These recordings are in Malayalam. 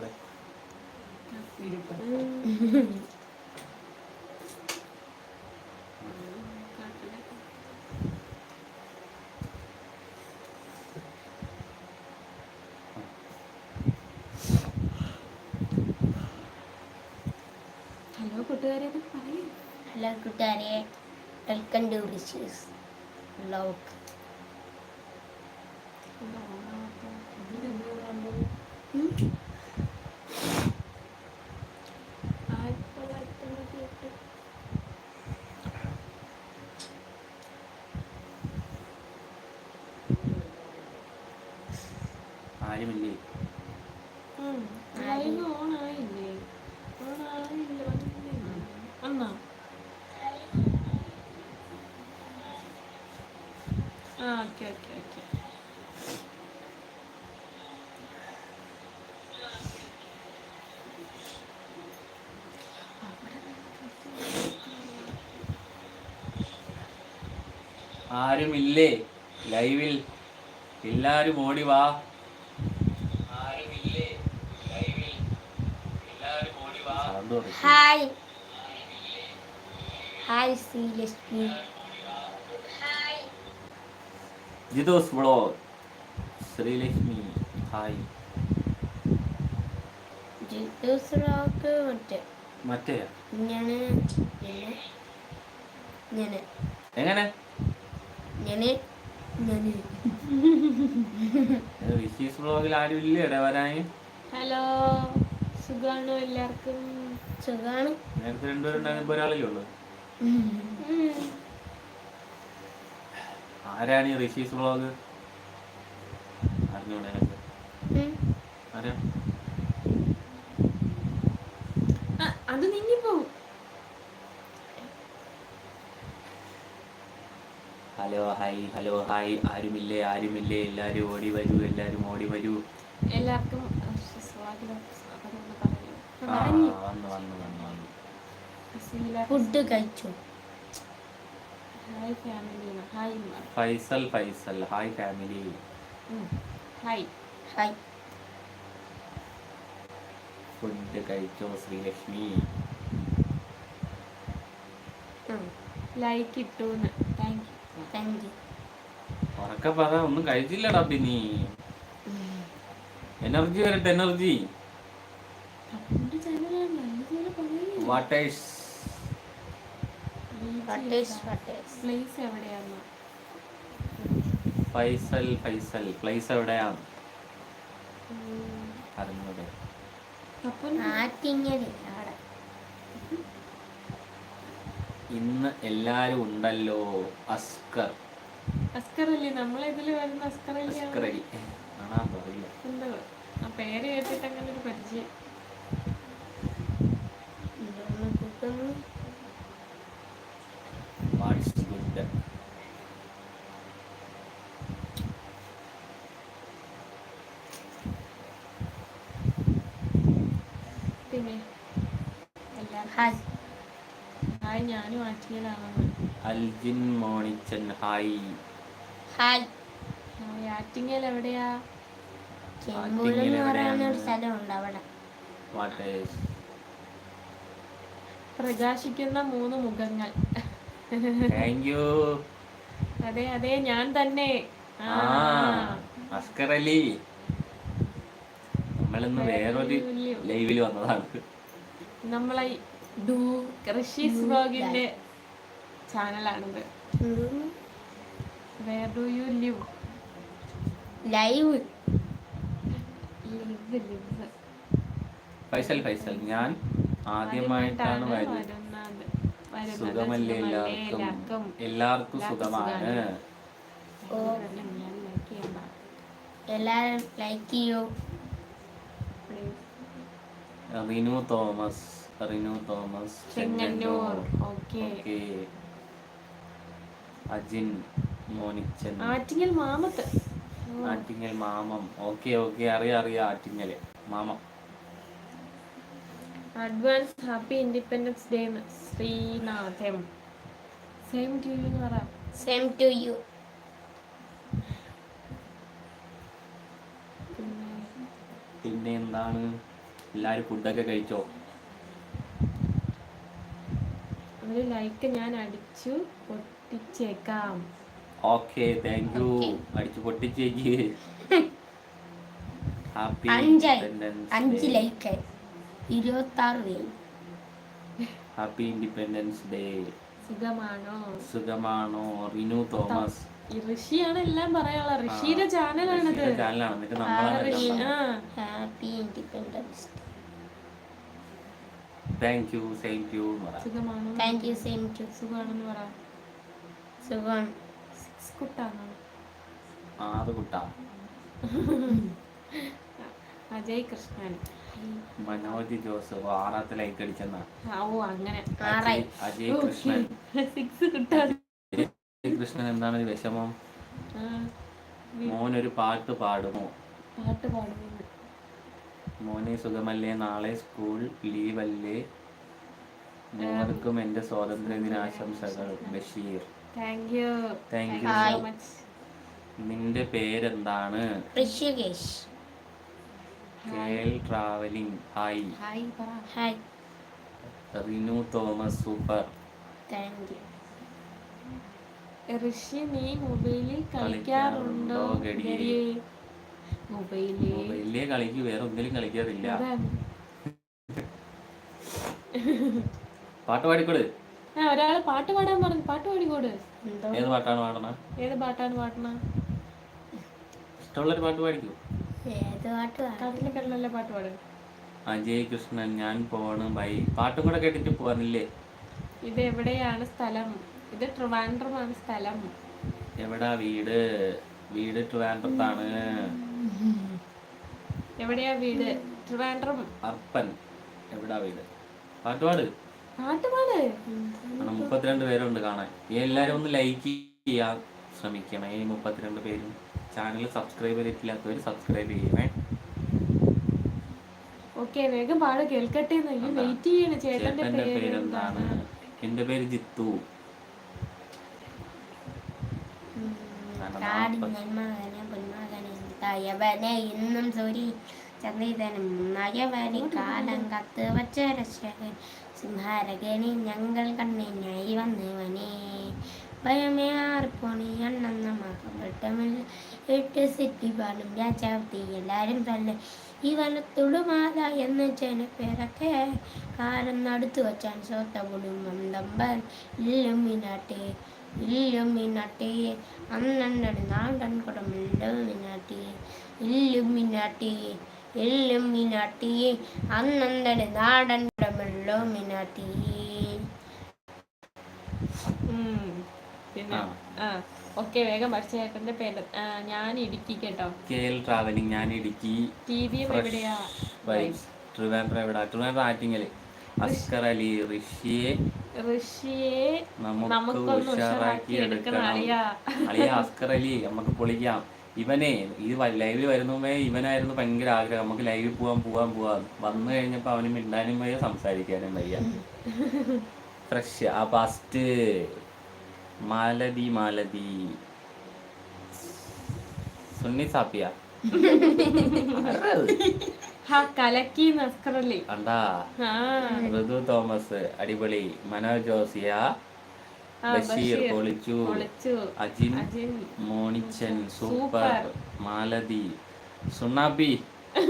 അവിടെ. ഹലോ കൂട്ടുകാരെ ഹലോ കൂട്ടുകാരെ. Welcome to Rishi's vlog okay okay okay. ആരുമില്ലേ? ലൈവിൽ. എല്ലാരും ഓടി വാ ആരുമില്ലേ ലൈവിൽ എല്ലാരും ഓടി hi. Hi Sreelakshmi Jithu's blog Sreelakshmi hi. Jithu's vlog മറ്റേ. മറ്റേ? ഞാൻ ഞാൻ എങ്ങനെ? ഞാൻ വിശീസ് ബ്ലോഗിൽ ആരും ഇല്ലേ വരാൻ ഹലോ സുഖമാണോ എല്ലാവർക്കും? സുഖാണ് നേരത്തെ രണ്ടുപേരുണ്ടായിരുന്നു ഇപ്പൊ ഒരാളല്ലേ ഉള്ളു. ആരാണ് ഈ ഋഷീസ് വ്ളോഗ്? അറിഞ്ഞൂടെ ആരാ? അത് നീങ്ങിപ്പോവും ഹലോ ഹായ് ഹലോ ഹായ് ആരുമില്ലേ? ആരുമില്ലേ? എല്ലാരും ഓടി വരൂ എല്ലാരും ഓടി വരൂ. എല്ലാവർക്കും ഫുഡ് കഴിച്ചു. Faisal Faisal. Hi family. Hi. Hi. Food കഴിച്ചോ ശ്രീലക്ഷ്മി? ലൈക്ക് ഇട്ടു താങ്ക് യു താങ്ക് യു ഉറക്കെ പറ ഒന്നും കഴിച്ചില്ലടാ പിന്നെ എനർജി വരട്ടെ എനർജി തപ്പിന്റെ ചാനലാണ് ഇതുപോലെ പറയൂ വാട്ടേഴ്സ് പ്ലേസ് എവിടെയാണ് ഫൈസൽ ഫൈസൽ പ്ലേസ് എവിടെയാണ്? അറിഞ്ഞൂടെ. ഇന്ന് എല്ലാരും ഉണ്ടല്ലോ അസ്കർ. അസ്കറല്ലേ? നമ്മളെ ഇതിൽ വരുന്ന അസ്കറല്ലേ? അസ്കറലി ആണാ പറയില്ല എന്തോ ആ പേര് കേട്ടിട്ട് അങ്ങനെ ഒരു പരിചയം. കൂട്ടുന്നു പിന്നെ ഹായ്. ഞാനും ആറ്റിങ്ങലാണെന്ന് അൽജിൻ മോണിച്ചൻ ഹായ്. ഹായ് ആറ്റിങ്ങൽ എവിടെയാ ചെമ്പൂരം എന്ന് പറയുന്ന ഒരു സ്ഥലമുണ്ട് അവിടെ. പ്രകാശിക്കുന്ന മൂന്ന് മുഖങ്ങൾ. താങ്ക് യു അതെ അതെ ഞാൻ തന്നെ. അസ്കർ അലി. നമ്മളിന്ന് വേറൊരു ലൈവിൽ വന്നതാണ്. നമ്മളെ ഡു ഋഷീസ് ബ്ലോഗിന്റെ ചാനലാണിത്. Where do you live live live live Faisal Faisal. ഞാൻ ആദ്യമായിട്ടാണ് സുഖമല്ലേ എല്ലാവർക്കും? എല്ലാവർക്കും സുഖമാണ്. എല്ലാവരും ലൈക്ക് ചെയ്യൂ. റിനു തോമസ്. റിനു തോമസ്. ചെങ്ങന്നൂർ. ഓക്കെ. ഓക്കെ. അജിൻ മോനിച്ചൻ. ആറ്റിങ്ങൽ മാമത്ത്. ആറ്റിങ്ങൽ മാമം. Okay okay. അറിയാം അറിയാം Attingal. Mamam. Advance happy independence day ശ്രീനാഥം same to you എന്ന് പറയാം സെയിം ടു യു പിന്നെ എന്താണ്? എല്ലാരും ഫുഡൊക്കെ കഴിച്ചോ? ഒരു ലൈക്ക് ഞാൻ അടിച്ചു പൊട്ടിച്ചേക്കാം. Okay thank you. അടിച്ചു പൊട്ടിച്ചേക്ക്. ഹാപ്പി അഞ്ച് ലൈക്ക് ഇരുപത്തി ആറ് പേര്. ഹാപ്പി ഇൻഡിപെൻഡൻസ് ഡേ സുഖമാണോ? സുഖമാണോ? റിനു തോമസ്. ഈ ഋഷിയാണ് എല്ലാം പറയാനുള്ള ഋഷിയുടെ ചാനലാണിത്. Happy independence thank you thank you സുഖമാണോ? താങ്ക് യു സെയിം ടു സുഖമാണെന്ന് പറ. സുഖം. സിക്സ് കുട്ടാണോ? ആറ് കുട്ടാ. അജയ് കൃഷ്ണൻ. മനോജ് ജോസഫ് ആറാത്ത ലൈക്ക് അടിച്ചെന്നാ. ഓ അങ്ങനെ. ആറായി. അജയ് കൃഷ്ണൻ. അജയ് കൃഷ്ണൻ എന്താണ് വിഷമം? മോൻ ഒരു പാട്ട് പാടുമോ? മോനെ സുഖമല്ലേ? നാളെ സ്കൂൾ ലീവ് അല്ലേ? മൂവർക്കും എന്റെ സ്വാതന്ത്ര്യ ദിനാശംസകൾ Basheer. Thank you thank you so so much നിന്റെ പേരെന്താണ്? ഋഷികേഷ്. കേൾ ട്രാവലിംഗ്. ഹായ്. ഹായ് പറ. Hi. Rinu Thomas super. Thank you. Rishi നീ മൊബൈലിൽ കളിക്കാറുണ്ടോ? ഗടിയേ? മൊബൈലിൽ മൊബൈലിലെ കളിക്ക് വേറെ ഒന്നിലും കളിക്കാറില്ല. പാട്ട് പാടിക്കോട് ആ ഒരാൾ പാട്ട് പാടാൻ പറഞ്ഞു. പാട്ട് പാടിക്കോട്. ഏത് പാട്ടാണ് പാടണ? ഏത് പാട്ടാണ് പാടണ? ഇഷ്ടമുള്ളൊരു പാട്ട് പാടിക്കൂ. അജയ് കൃഷ്ണൻ ഞാൻ പോണ് ബൈ പാട്ടും കൂടെ കേട്ടിട്ട് പോവാനില്ലേ ഇത് എവിടെയാണ് സ്ഥലം? ഇത് ട്രിവാൻഡ്രമാണ് സ്ഥലം. എവിടാ വീട്? വീട് ട്രിവാൻഡ്രത്താണ്. എവിടെയാ വീട്? ട്രിവാൻഡ്രം. അർപ്പൻ. എവിടാ വീട്? പാട്ടുപാട് പാട്ടുപാട് മുപ്പത്തിരണ്ട് പേരുണ്ട് കാണാൻ. എല്ലാരും ഒന്ന് ലൈക്ക് ചെയ്യാൻ ശ്രമിക്കണം. ഈ മുപ്പത്തിരണ്ട് പേരും. ചാനൽ സബ്സ്ക്രൈബ് ചെയ്തിട്ടില്ലാത്തവർ സബ്സ്ക്രൈബ് ചെയ്യണേ. ഓക്കെ വേഗം പാട്. കേൾക്കട്ടെ വെയിറ്റ് ചെയ്യണ. ചേട്ടന്റെ ചേട്ടന്റെ പേര് പേരെന്താണ്? എന്റെ പേര് ജിത്തു. ഇന്നും സൂരി ചന്ദ്രീതനും നയവനെ കാലം കത്ത് വച്ച രക്ഷകൻ സിംഹാരകനെ ഞങ്ങൾ കണ്ണിനായി വന്നവനെ. ഭയമേ ആർപ്പോണി എണ്ണെന്ന മകപ്പെട്ടമില്ല എട്ട് സിറ്റി പാടും രാജാവത്തി എല്ലാരും തന്നെ ഈ വനത്തുടുമാല എന്ന് ജനപ്പേരൊക്കെ കാലം നടുത്തു വച്ചാൻ സോത്തപൊടും മന്ദമ്പൻ ഇല്ലുമിനാട്ടെ ഇല്ലുമിനാട്ടെ അന്നണ്ടൻ നാടൻ കുടം ഇല്ലുമിനാട്ടി ഇല്ലുമിനാട്ടി ഇല്ലുമിനാട്ടി അന്നണ്ടൻ നാടൻ കുടം ഇല്ലുമിനാട്ടി ഉം. പിന്നെ ആ. ഓക്കെ വേഗം പഠിച്ച ചേട്ടന്റെ പേര്. ഞാൻ ഇടുക്കി കേട്ടോ. കെ എൽ ട്രാവലിംഗ് ഞാൻ ഇടുക്കി. ടി എവിടെയാ? വൈബ്സ് ട്രിവാൻഡ്രം എവിടെ? ട്രിവാൻഡ്രം ആറ്റിങ്ങൽ. അസ്കർ അലി ഋഷിയെ ഋഷിയെ നമുക്ക് ഉഷാറാക്കി എടുക്കണം. അളിയ. അസ്കർ അലി നമുക്ക് പൊളിക്കാം. ഇവനെ ഈ ലൈവിൽ വരുന്നേ ഇവനായിരുന്നു ഭയങ്കര ആഗ്രഹം. നമുക്ക് ലൈവിൽ പോവാൻ പോവാൻ പോവാൻ വന്നു കഴിഞ്ഞപ്പോ അവന് മിണ്ടാനും വയ്യ സംസാരിക്കാനും വയ്യ. ഫ്രഷ് ആ ഫസ്റ്റ് മാലതി മാലതി. സുന്നി സാപ്പിയ. കലക്കി കണ്ടാ? ഋതു തോമസ് അടിപൊളി. മനോജ് ജോസിയ ബഷീർ. പൊളിച്ചു. അജിൻ മോണിച്ചൻ സൂപ്പർ. മാലതി. സുണ്ണാപ്പി.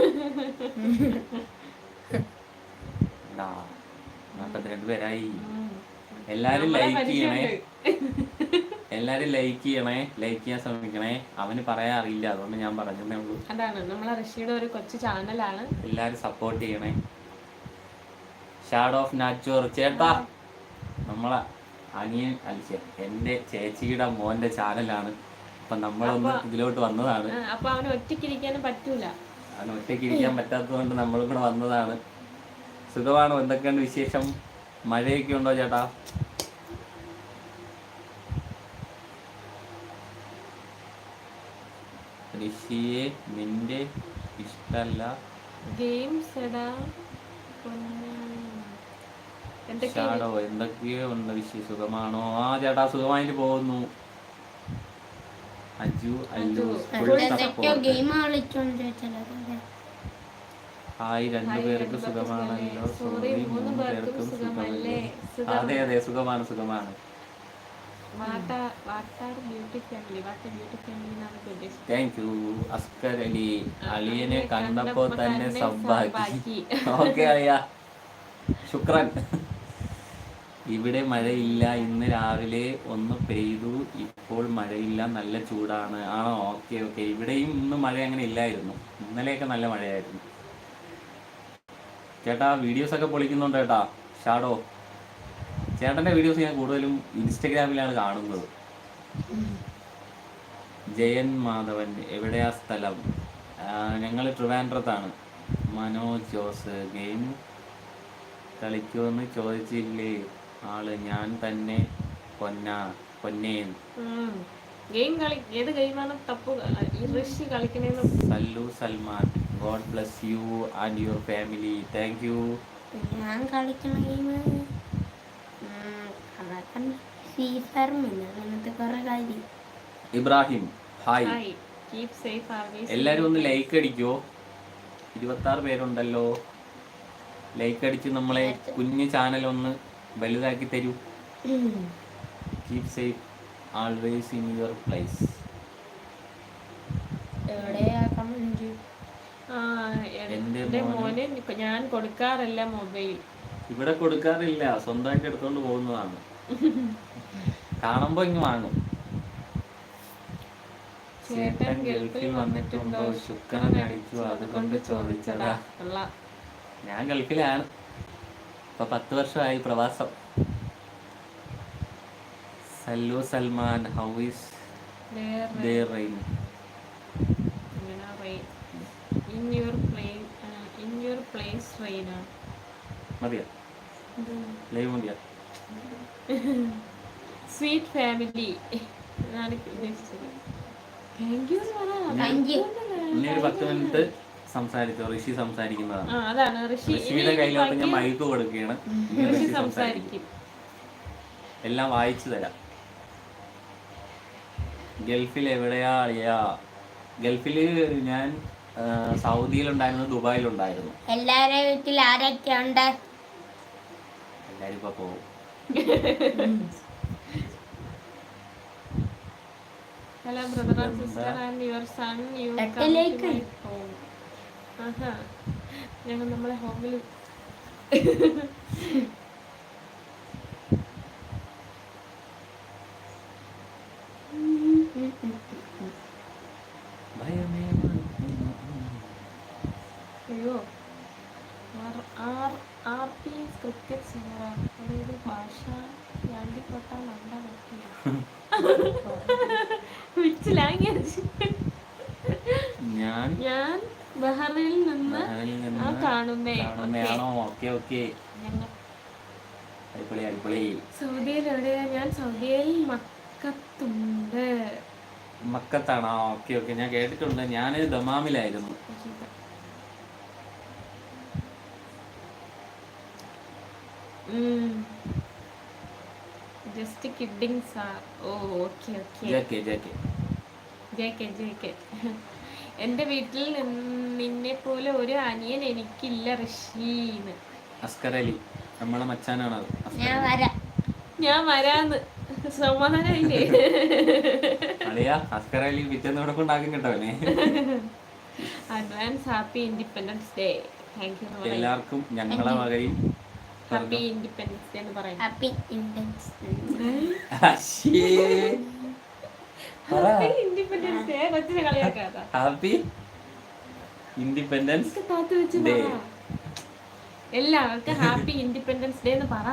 രണ്ടുപേരായി. എല്ലാരും ലൈക്ക് ചെയ്യണേ. എല്ലാരും ലൈക്ക് ചെയ്യണേ ലൈക്ക് ചെയ്യാൻ ശ്രമിക്കണേ. അവന് പറയാൻ അറിയില്ല അതുകൊണ്ട് ഞാൻ പറഞ്ഞതേ ഉള്ളൂ. അതാണ് നമ്മളെ ഋഷിയുടെ ഒരു കൊച്ചു ചാനലാണ് എല്ലാരും സപ്പോർട്ട് ചെയ്യണേ. ഷാഡ് ഓഫ് നാച്ചോർ ചേട്ടാ. നമ്മളെ അനിയൻ അലിച്ച എന്റെ ചേച്ചിയുടെ മോന്റെ ചാനലാണ് അപ്പൊ നമ്മളൊന്ന് ഇതിലോട്ട് വന്നതാണ്. അപ്പൊ അവന് ഒറ്റയ്ക്കിരിക്കാനും പറ്റൂല. അവന് ഒറ്റയ്ക്ക് ഇരിക്കാൻ പറ്റാത്തതുകൊണ്ട് നമ്മളും കൂടെ വന്നതാണ്. സുഖമാണോ? എന്തൊക്കെയാണ് വിശേഷം? മഴയൊക്കെ ഉണ്ടോ ചേട്ടാ? ഋഷിയെ നിന്റെ ഇഷ്ടല്ല. ഗെയിംസ് എടാ ഷാഡോ എന്തൊക്കെയോ ഉണ്ട് വിഷയം സുഖമാണോ? ആ ചേട്ടാ സുഖമായിട്ട് പോകുന്നു. അജു അല്ലു ഹായ് രണ്ടുപേർക്ക് പേർക്ക് സുഖമാണല്ലോ. സോറി മൂന്ന് പേർക്കും? സുഖമല്ലേ? അതെ അതെ സുഖമാണ് സുഖമാണ്. Thank you Askar Ali. അലിയനെ കണ്ടപ്പോ തന്നെ സബ്ബാക്കി. ഓക്കെ അളിയ ശുക്രൻ. ഇവിടെ മഴയില്ല. ഇന്ന് രാവിലെ ഒന്ന് പെയ്തു. ഇപ്പോൾ മഴയില്ല. നല്ല ചൂടാണ്. ആണോ? Okay okay. ഇവിടെയും ഇന്ന് മഴ അങ്ങനെ ഇല്ലായിരുന്നു. ഇന്നലെയൊക്കെ നല്ല മഴയായിരുന്നു. ചേട്ടാ വീഡിയോസ് ഒക്കെ പൊളിക്കുന്നുണ്ട് ചേട്ടാ? ഷാഡോ? ചേട്ടന്റെ വീഡിയോസ് ഞാൻ കൂടുതലും ഇൻസ്റ്റഗ്രാമിലാണ് കാണുന്നത്. ജയൻ മാധവൻ എവിടെയാ സ്ഥലം? ഞങ്ങൾ ട്രിവാൻഡ്രത്താണ്. മനോജ് ജോസ് ഗെയിം കളിക്കുമെന്ന് ചോദിച്ചില്ലേ? ആൾ ഞാൻ തന്നെ പൊന്ന പൊന്നേൻ. ഗെയിം കളി ഏത് ഗെയിമാണ് തപ്പു? Rishi കളിക്കണേന്ന് Sallu Salman God bless you and your family. Thank you. ഞാൻ കളിക്കണ game Ibrahim hi. Hi keep safe always എല്ലാരും ഒന്ന് ലൈക്ക് അടിക്കോ? ഇരുപത്തി ആറ് പേരുണ്ടല്ലോ. ലൈക്ക് അടിച്ച് നമ്മളെ കുഞ്ഞു ചാനൽ ഒന്ന് വലുതാക്കി തരൂ. Keep safe always in your place ഞാൻ കൊടുക്കാറില്ല മൊബൈൽ ഇവിടെ കൊടുക്കാറില്ല. സ്വന്തമായിട്ട് എടുത്തോണ്ട് പോകുന്നതാണ്. കാണുമ്പോ ഇങ്ങ് വാങ്ങും. ചേട്ടൻ ഗൾഫിൽ വന്നിട്ടുണ്ടോ? ശുക്രൻ അടിച്ചു. അതുകൊണ്ട് ചോദിച്ചടാ ഞാൻ ഗൾഫിലാണ്. ഇപ്പൊ പത്ത് വർഷമായി പ്രവാസം. Sallu Salman how is rain in your place in your place റെയിന മതിയോ? ലൈവ് മതിയോ? സ്വീറ്റ് ഫാമിലി ഒരു പത്ത് മിനിറ്റ് സംസാരിച്ചോ. ഋഷി സംസാരിക്കുന്നതാണ്. ഋഷിയുടെ കയ്യിലോട്ട് ഞാൻ മൈക്ക് കൊടുക്കുകയാണ്. ഋഷി സംസാരിക്കും. എല്ലാം വായിച്ചു തരാം. ഗൾഫിൽ എവിടെയാ അളിയാ? ഗൾഫിൽ ഞാൻ സൗദിയിലുണ്ടായിരുന്നു ദുബായിലുണ്ടായിരുന്നു. എല്ലാരെ വീട്ടിൽ ആരൊക്കെ ഉണ്ട് എല്ലാരും ഇപ്പൊ പോകും Hello, brother and sister, and your son. You come to my home. ആഹാ. ഞങ്ങൾ നമ്മളെ ഹോമിൽ അയ്യോ R R P cricket singer അതൊരു ഭാഷ രണ്ടിപ്പെട്ട നല്ല വിച്ച് ഞാൻ ഞാൻ ബഹ്റൈനിൽ നിന്ന് ആ കാണുന്നേ. സൗദിയിൽ എവിടെയാ? ഞാൻ സൗദിയിൽ മക്കത്തുണ്ട്. മക്കത്താണോ? Okay okay. ഞാൻ കേട്ടിട്ടുണ്ട്. ഞാൻ ദമാമിലായിരുന്നു. Just kidding sir oh okay okay. J K J K J K J K എന്റെ വീട്ടിൽ നിന്നെ പോലെ ഒരു അനിയൻ എനിക്കില്ല ഋഷീന്ന്. അസ്കർ അലി നമ്മളെ മച്ചാനാണ് അത് ഞാൻ വരാ. ഞാൻ വരാന്ന്. സമാധാനായില്ലേ അളിയാ അസ്കർ അലി പിറ്റേന്ന് ഇവിടെ കൊണ്ടാക്കും കേട്ടോ അവനെ advance happy independence day thank you എല്ലാവർക്കും ഞങ്ങളെ വകയും ഹാപ്പി ഇൻഡിപെൻഡൻസ് ഡേ എന്ന് പറയാം happy independence day happy independence day എല്ലാവർക്കും ഹാപ്പി ഇൻഡിപെൻഡൻസ് ഡേ എന്ന് പറ.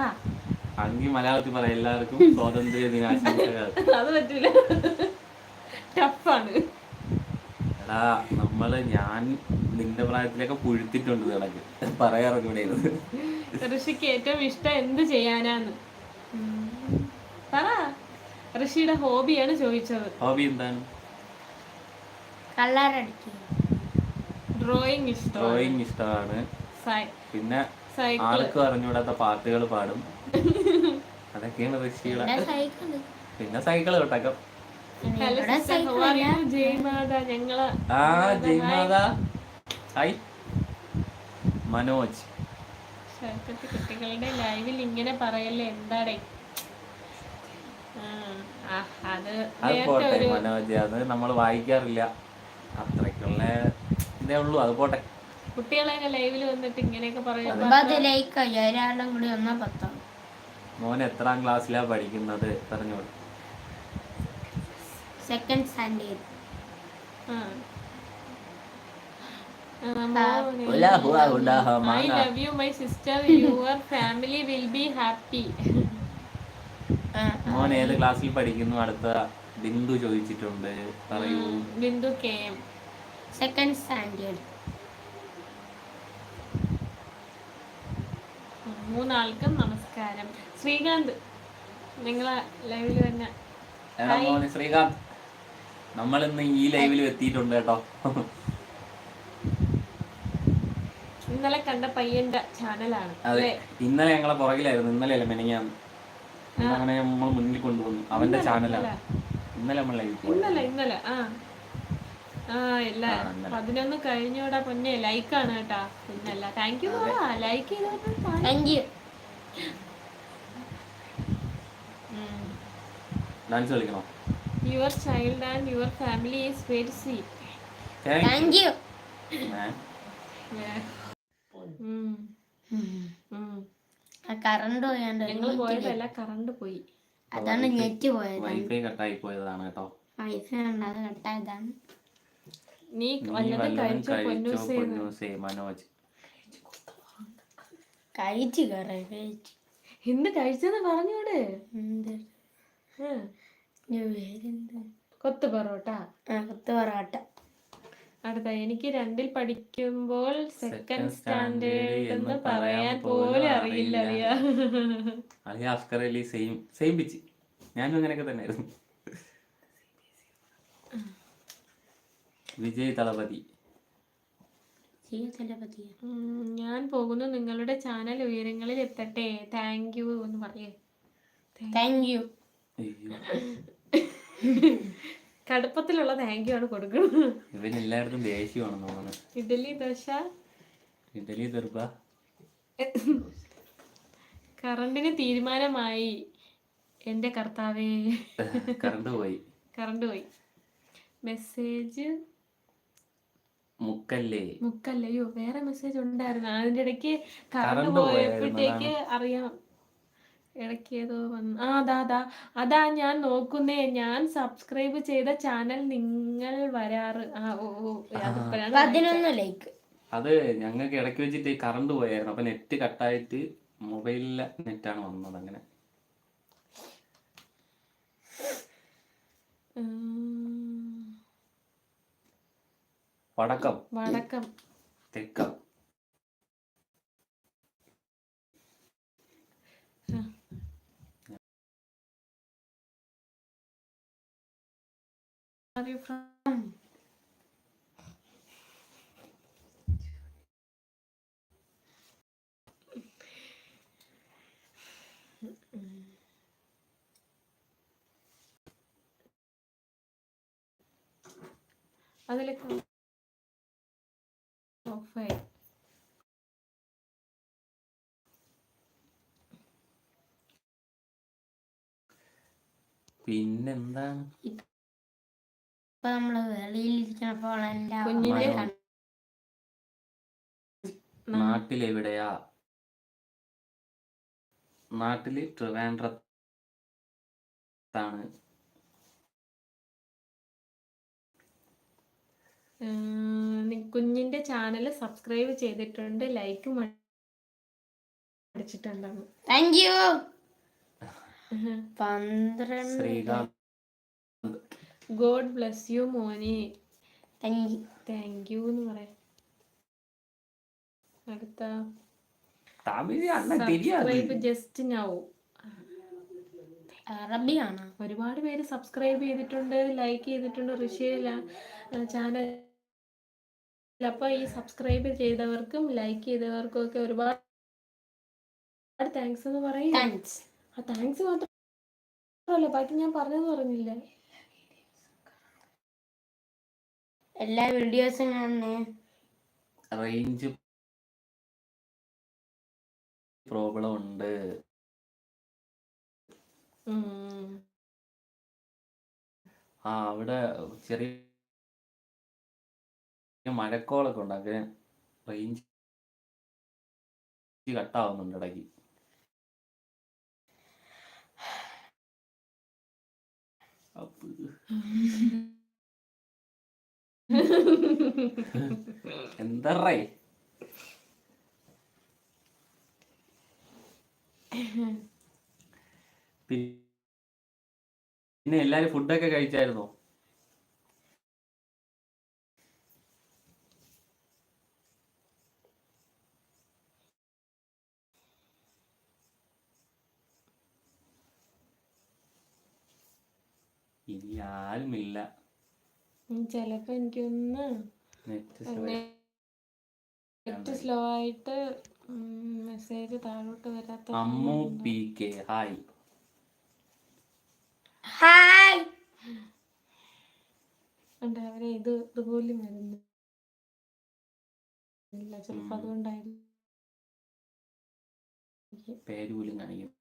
അങ്ങി മലയാളത്തിൽ പറ എല്ലാവർക്കും സ്വാതന്ത്ര്യ ദിനാശംസകൾ. അത് പറ്റൂല. ടഫാണ്. എടാ നമ്മൾ ഞാൻ നിന്റെ പ്രായത്തിലൊക്കെ പുഴുത്തിട്ടുണ്ട് കണക്ക്. പറയാറൊക്കെ ഋഷിക്ക് ഏറ്റവും ഇഷ്ടം എന്ത് ചെയ്യാനാന്ന്? പറ. ഋഷിയുടെ ഹോബിയാണ് ചോദിച്ചത്. ഹോബി എന്താണ്? ഡ്രോയിങ് ഇഷ്ടമാണ്. ഡ്രോയിങ് ഇഷ്ടമാണ്. പിന്നെ ആൾക്ക് ആർക്കും അറിഞ്ഞൂടാത്ത പാട്ടുകൾ പാടും. അതൊക്കെയാണ് ഋഷിയുടെ ഇവിടെ സൈക്കിൾ. പിന്നെ സൈക്കിൾ കൊട്ടക്കം ഹലോ ഇവിടെ sister how are you Jaimatha ഞങ്ങൾ ആ ജയ്മാത ഹായ് മനോജ്. കുട്ടികളുടെ ലൈവിൽ ഇങ്ങനെ പറയല്ലേ? എന്താടേ അത് പോട്ടെ മനോജ്. അത് നമ്മൾ വായിക്കാറില്ല. അത്രയ്ക്കുള്ള ഇതേ ഉള്ളൂ അത് പോട്ടെ. കുട്ടികളൊക്കെ ലൈവിൽ വന്നിട്ട് ഇങ്ങനെയൊക്കെ പത്തോ? മോൻ എത്രാം ക്ലാസ്സിലാ പഠിക്കുന്നത്? പറഞ്ഞോളൂ. സെക്കൻഡ് സ്റ്റാൻഡേർഡ് ഉലാ ഹുവാ ഉലാ ഹ ഐ മാങ്ങ. Love you my sister your family will be happy മോൻ ഏത് ക്ലാസ്സിൽ പഠിക്കുന്നു? അടുത്ത ബിന്ദു ചോദിച്ചിട്ടുണ്ട്. പറയൂ. ബിന്ദു കെ സെക്കൻഡ് സ്റ്റാൻഡേർഡ് മൂന്നാൾക്കും നമസ്കാരം. ശ്രീകാന്ത് നിങ്ങളെ ലൈവിൽ തന്നെ ശ്രീകാന്ത് നമ്മൾ ഇന്ന് ഈ ലൈവിൽ എത്തിയിട്ടുണ്ട് കേട്ടോ. ഇന്നലെ കണ്ട പയ്യന്റെ ചാനലാണ് അതെ. ഇന്നലെ ഞങ്ങളെ പുറകിലായിരുന്നു. ഇന്നലെ അല്ല മെനങ്ങാന്ന് അവനെ നമ്മൾ മുന്നിൽ കൊണ്ടുവന്നു. അവന്റെ ചാനലാണ് ഇന്നലെ. നമ്മൾ ലൈവ് ഇന്നലെ ഇന്നലെ. ആ. ആ ഇല്ല. പതിനൊന്ന് കഴിഞ്ഞോടാ പൊന്നെ. ലൈക്കാണ് കേട്ടാ. പിന്നല്ല. Thank you like thank you dance കളിക്കണോ? Your child and your family is very sweet thank you current പോയാണ്ട് ഞങ്ങൾ പോയതല്ല കറണ്ട് പോയി. അതാണ് നെറ്റ് പോയത് വൈഫൈ കട്ടായി പോയതാണ് കേട്ടോ. വൈഫൈ ഉണ്ട് അത് കട്ടായതാണ്. നീ വല്ലതും കഴിച്ചോ പൊന്നൂസേ മനോജ്. കഴിച്ചു കറേ കഴിച്ചു. ഇന്ന് കഴിച്ചെന്ന് പറഞ്ഞൂടെ? കൊത്തു പൊറോട്ട? ആ കുത്ത് പൊറോട്ട. അടുത്ത എനിക്ക് രണ്ടിൽ പഠിക്കുമ്പോൾ സെക്കൻഡ് സ്റ്റാൻഡേർഡ് എന്ന് പറയാൻ പോലും അറിയില്ല. അറിയാ. അളിയ Askar Ali same same pitch ഞാനും അങ്ങനെയൊക്കെ തന്നെയായിരുന്നു. വിജയ് തളപതി. ഞാൻ പോകുന്നു നിങ്ങളുടെ ചാനൽ ഉയരങ്ങളിൽ എത്തട്ടെ. താങ്ക് യു എന്ന് പറയേ. താങ്ക് യു അയ്യോ. കടുപ്പത്തിലുള്ള താങ്ക് യു ആണ് കൊടുക്കുന്നത്. ഇവൻ എല്ലായിടത്തും ദേഷ്യമാണ് ഇഡലി ദോശ. ഇഡലി ദർബ. കറണ്ടിന് തീരുമാനമായി. എന്റെ കർത്താവേ. കറണ്ട് പോയി. കറണ്ട് പോയി. മെസ്സേജ് മുക്കല്ലേ? മുക്കല്ലയോ വേറെ മെസ്സേജ് ഉണ്ടായിരുന്നു. അതിന്റെ ഇടയ്ക്ക് കറണ്ട് പോയപ്പോഴത്തേക്ക് അറിയാം. ഇടയ്ക്ക് വന്ന് ആ അതാ അതാ അതാ ഞാൻ നോക്കുന്നേ ഞാൻ സബ്സ്ക്രൈബ് ചെയ്ത ചാനൽ നിങ്ങൾ വരാറ്. ആ ഓ ഓ പതിനൊന്ന് ലൈക്ക് അത് ഞങ്ങൾക്ക് ഇടയ്ക്ക് വെച്ചിട്ട് കറണ്ട് പോയായിരുന്നു. അപ്പൊ നെറ്റ് കട്ടായിട്ട് മൊബൈലിലെ നെറ്റാണ് വന്നത് അങ്ങനെ. വടക്കം. വടക്കം. തെക്കം. Are you? അതിലൊക്കെ ഓഫായി പിന്നെന്താണ് ഇപ്പൊ നമ്മൾ വെളിയിലിരിക്കണപ്പോൾ എന്റെ കുഞ്ഞിന്റെ മനോ- നാട്ടിലെവിടെയാ? നാട്ടിൽ ട്രിവാൻഡ്രത്താണ്. കുഞ്ഞിന്റെ ചാനൽ സബ്സ്ക്രൈബ് ചെയ്തിട്ടുണ്ട് ലൈക്കും അടിച്ചിട്ടുണ്ടെന്ന് താങ്ക് യു. പന്ത്രണ്ട് ശ്രീകാന്ത് ഗോഡ് ബ്ലസ് യു മോനെ. Thank you. എന്ന് പറയാം. അടുത്ത. സബ്സ്ക്രൈബ് ഒരുപാട് പേര് സബ്സ്ക്രൈബ് ചെയ്തിട്ടുണ്ട് ലൈക്ക് ചെയ്തിട്ടുണ്ട് ഋഷിയില ചാനൽ അപ്പൊ ഈ സബ്സ്ക്രൈബ് ചെയ്തവർക്കും ലൈക്ക് ചെയ്തവർക്കും ഒക്കെ ഒരുപാട് താങ്ക്സ് എന്ന് പറയും. താങ്ക്സ് മാത്രം ബാക്കി ഞാൻ പറഞ്ഞത് പറഞ്ഞില്ലേ? എല്ലാ വീഡിയോസും കാണുന്നേ. റേഞ്ച് പ്രോബ്ലം ഉണ്ട്. ആ അവിടെ ചെറിയ മഴക്കോളൊക്കെ ഉണ്ട്. അങ്ങനെ റേഞ്ച് കട്ടാവുന്നുണ്ട് ഇടയ്ക്ക്. അപ്പ്. എന്തറേ? പിന്നെ എല്ലാരും ഫുഡൊക്കെ കഴിച്ചായിരുന്നോ? ഇനി ആരുമില്ല. ചെലപ്പോ എനിക്കൊന്ന് നെറ്റ് സ്ലോ ആയിട്ട് മെസ്സേജ് താഴോട്ട് വരാത്ത Ammu P K hi. Hi. ഉണ്ട് അവരെ ഇത് ഇതുപോലും വരുന്നു ഇല്ല ചിലപ്പോ ഉം. പേര് പോലും കാണിക്കും